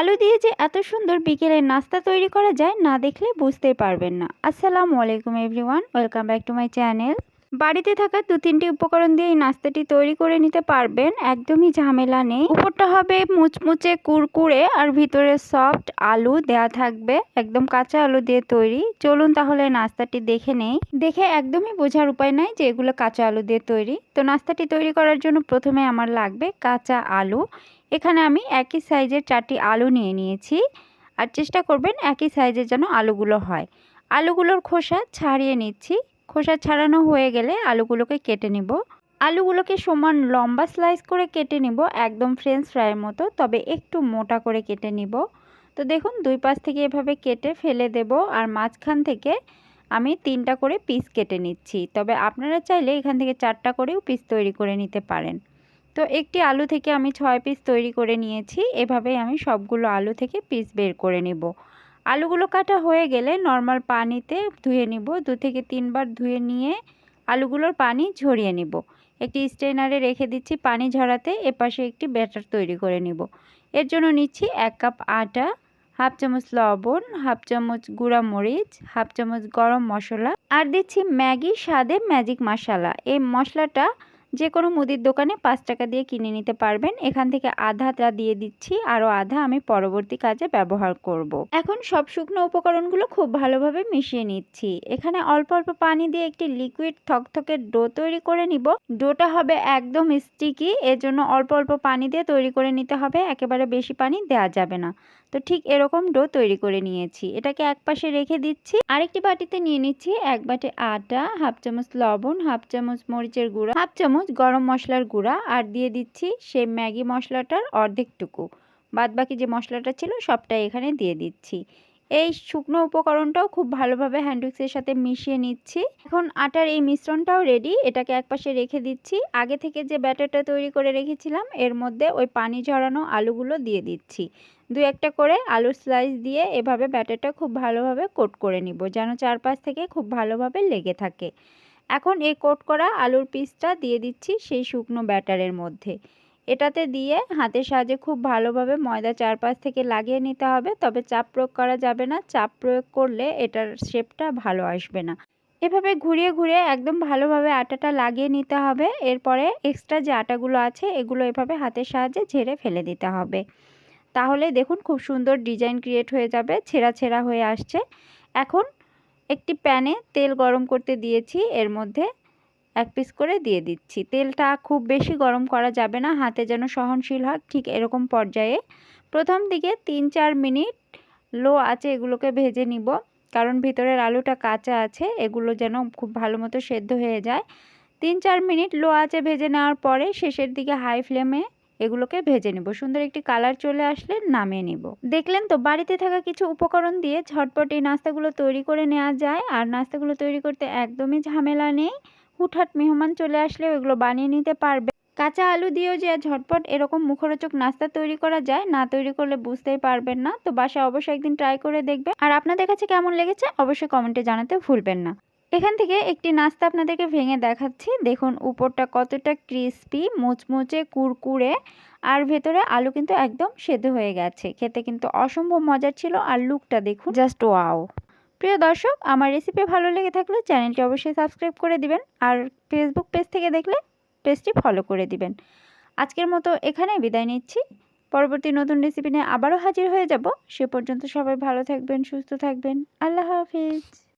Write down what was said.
আলু দিয়ে যে এত সুন্দর বিকেলের নাস্তা তৈরি করা যায় না দেখলে বুঝতেই পারবেন না। আসসালামু আলাইকুম everyone, welcome back to my channel. বাড়িতে থাকা দু তিনটি উপকরণ দিয়ে এই নাস্তাটি তৈরি করে নিতে পারবেন, একদমই ঝামেলা নেই। উপরটা হবে মুচমুচে কুরকুরে আর ভিতরে সফট আলু দেয়া থাকবে, একদম কাঁচা আলু দিয়ে তৈরি। চলুন তাহলে নাস্তাটি দেখে নেই। দেখে একদমই বোঝার উপায় নাই যে এগুলো কাঁচা আলু দিয়ে তৈরি। তো নাস্তাটি তৈরি করার জন্য প্রথমে আমার লাগবে কাঁচা আলু। এখানে আমি একই সাইজের চারটি আলু নিয়ে নিয়েছি। আর চেষ্টা করবেন একই সাইজের যেন আলুগুলো হয়। আলুগুলোর খোসা ছাড়িয়ে নিচ্ছি। খোসা ছাড়ানো হয়ে গেলে আলুগুলোকে কেটে নিব। আলুগুলোকে সমান লম্বা স্লাইস করে কেটে নিব, একদম ফ্রেঞ্চ ফ্রাইয়ের মতো, তবে একটু মোটা করে কেটে নিব। তো দেখুন, দুই পাশ থেকে এভাবে কেটে ফেলে দেব, আর মাঝখান থেকে আমি তিনটা করে পিস কেটে নিচ্ছি। তবে আপনারা চাইলে এখান থেকে চারটা করেও পিস তৈরি করে নিতে পারেন। তো একটি আলু থেকে আমি ছয় পিস তৈরি করে নিয়েছি। এভাবেই আমি সবগুলো আলু থেকে পিস বের করে নিব। আলুগুলো কাটা হয়ে গেলে নর্মাল পানিতে ধুয়ে নিব। দু থেকে তিনবার ধুয়ে নিয়ে আলুগুলোর পানি ঝরিয়ে নিব। একটি স্ট্রেনারে রেখে দিচ্ছি পানি ঝরাতে। এপাশে একটি ব্যাটার তৈরি করে নিব। এর জন্য নিচ্ছি এক কাপ আটা, হাফ চামচ লবণ, হাফ চামচ গুঁড়া মরিচ, হাফ চামচ গরম মশলা। আর দিচ্ছি ম্যাগি স্বাদে ম্যাজিক মশলা এই মশলাটা যে কোনো মুদির দোকানে পাঁচ টাকা দিয়ে কিনে নিতে পারবেন। এখান থেকে আধাটা দিয়ে দিচ্ছি, আরও আধা আমি পরবর্তী কাজে ব্যবহার করব। এখন সব শুকনো উপকরণগুলো খুব ভালোভাবে মিশিয়ে নিচ্ছি। এখানে অল্প অল্প পানি দিয়ে একটি লিকুইড থকথকের ডো তৈরি করে নিব। ডোটা হবে একদম স্টিকি এজন্য অল্প অল্প পানি দিয়ে তৈরি করে নিতে হবে। একেবারে বেশি পানি দেওয়া যাবে না। তো ঠিক এরকম ডো তৈরি করে নিয়েছি। এটাকে এক পাশে রেখে দিচ্ছি। আরেকটি বাটিতে নিয়ে নিচ্ছি এক বাটি আটা হাফ চামচ লবণ, হাফ চামচ মরিচের গুঁড়া, হাফ চামচ গরম মশলার গুঁড়া আর দিয়ে দিচ্ছি সেই ম্যাগি মশলাটার অর্ধেকটুকু। বাদ বাকি যে মশলাটা ছিল সবটাই এখানে দিয়ে দিচ্ছি। এই শুকনো উপকরণটাও খুব ভালোভাবে হ্যান্ডউইক্সের সাথে মিশিয়ে নিচ্ছি। এখন আটার এই মিশ্রণটাও রেডি এটাকে একপাশে রেখে দিচ্ছি। আগে থেকে যে ব্যাটারটা তৈরি করে রেখেছিলাম, এর মধ্যে ওই পানি ঝরানো আলুগুলো দিয়ে দিচ্ছি। দু একটা করে আলুর স্লাইস দিয়ে এভাবে ব্যাটারটা খুব ভালোভাবে কোট করে নিব, যেন চারপাশ থেকে খুব ভালোভাবে লেগে থাকে। এখন এই কোট করা আলুর পিসটা দিয়ে দিচ্ছি সেই শুকনো ব্যাটারের মধ্যে। এটাতে দিয়ে হাতের সাহায্যে খুব ভালোভাবে ময়দা চারপাশ থেকে লাগিয়ে নিতে হবে। তবে চাপ প্রয়োগ করা যাবে না। চাপ প্রয়োগ করলে এটার শেপটা ভালো আসবে না। এভাবে ঘুরিয়ে ঘুরিয়ে একদম ভালোভাবে আটাটা লাগিয়ে নিতে হবে। এরপরে এক্সট্রা যে আটাগুলো আছে, এগুলো এভাবে হাতের সাহায্যে ঝেড়ে ফেলে দিতে হবে। তাহলে দেখুন খুব সুন্দর ডিজাইন ক্রিয়েট হয়ে যাবে, ছেঁড়া ছেঁড়া হয়ে আসছে। এখন একটি প্যানে তেল গরম করতে দিয়েছি। এর মধ্যে এক পিস করে দিয়ে দিচ্ছি। তেলটা খুব বেশি গরম করা যাবে না, হাতে যেন সহনশীল হয়, ঠিক এরকম পর্যায়ে। প্রথম দিকে তিন চার মিনিট লো আছে এগুলোকে ভেজে নিব, কারণ ভিতরের আলুটা কাঁচা আছে, এগুলো যেন খুব ভালো মতো সেদ্ধ হয়ে যায়। তিন চার মিনিট লো আছে ভেজে নেওয়ার পরে শেষের দিকে হাই ফ্লেমে এগুলোকে ভেজে নেব। সুন্দর একটি কালার চলে আসলে নামিয়ে নিব। দেখলেন তো, বাড়িতে থাকা কিছু উপকরণ দিয়ে ঝটপট এই নাস্তাগুলো তৈরি করে নেওয়া যায়, আর নাস্তাগুলো তৈরি করতে একদমই ঝামেলা নেই। হুটহাট মেহমান চলে আসলে ওইগুলো বানিয়ে নিতে পারবে। কাঁচা আলু দিয়েও যে ঝটপট এরকম মুখরোচক নাস্তা তৈরি করা যায়, না তৈরি করলে বুঝতেই পারবেন না। তো বাসায় অবশ্যই একদিন ট্রাই করে দেখবেন। আর আপনাদের কাছে কেমন লেগেছে অবশ্যই কমেন্টে জানাতে ভুলবেন না। এখান থেকে একটি নাস্তা আপনাদেরকে ভেঙে দেখাচ্ছি। দেখুন, উপরটা কতটা ক্রিস্পি মুচমুচে, কুরকুরে, আর ভেতরে আলু কিন্তু একদম সেদ্ধ হয়ে গেছে। খেতে কিন্তু অসম্ভব মজার ছিল, আর লুকটা দেখুন। জাস্ট ওয়াও প্রিয় দর্শক, আমার রেসিপি ভালো লেগে থাকলে চ্যানেলটি অবশ্যই সাবস্ক্রাইব করে দিবেন আর ফেসবুক পেজ থেকে দেখলে পেজটি ফলো করে দিবেন। আজকের মতো এখানে বিদায় নিচ্ছি। পরবর্তী নতুন রেসিপি নিয়ে আবারও হাজির হয়ে যাব। সে পর্যন্ত সবাই ভালো থাকবেন, সুস্থ থাকবেন। আল্লাহ হাফিজ।